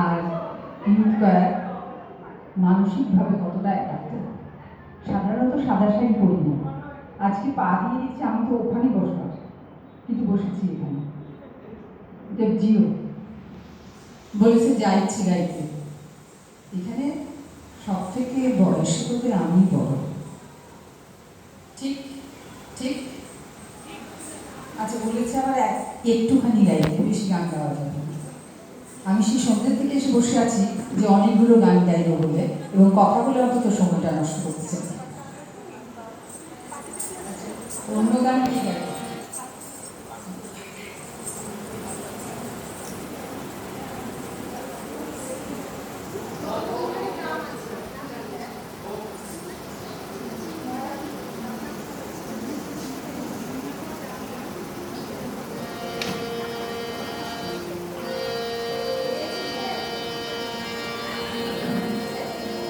আর ইউথকার মানসিকভাবে কতটা একাত্ম সাধারণত সাদা শাড়ি পরি না। আজকে পা দিয়ে দিচ্ছি আমি তো ওখানে বসলাম। কিন্তু বসেছি এখানে। দেবজিও বলেছে, যা ইচ্ছে গাইতে এখানে সব থেকে বয়স বলতে আমি বড়। ঠিক? ঠিক? আচ্ছা বলেছে আবার এক একটুখানি গাইতে বেশি গান গাওয়া যাবে। আমি সেই সন্ধ্যের থেকে এসে বসে আছি যে অনেকগুলো গান গাইব বলে এবং কথা বলে অন্তত সময়টা নষ্ট চাই। অন্য গান কি গাই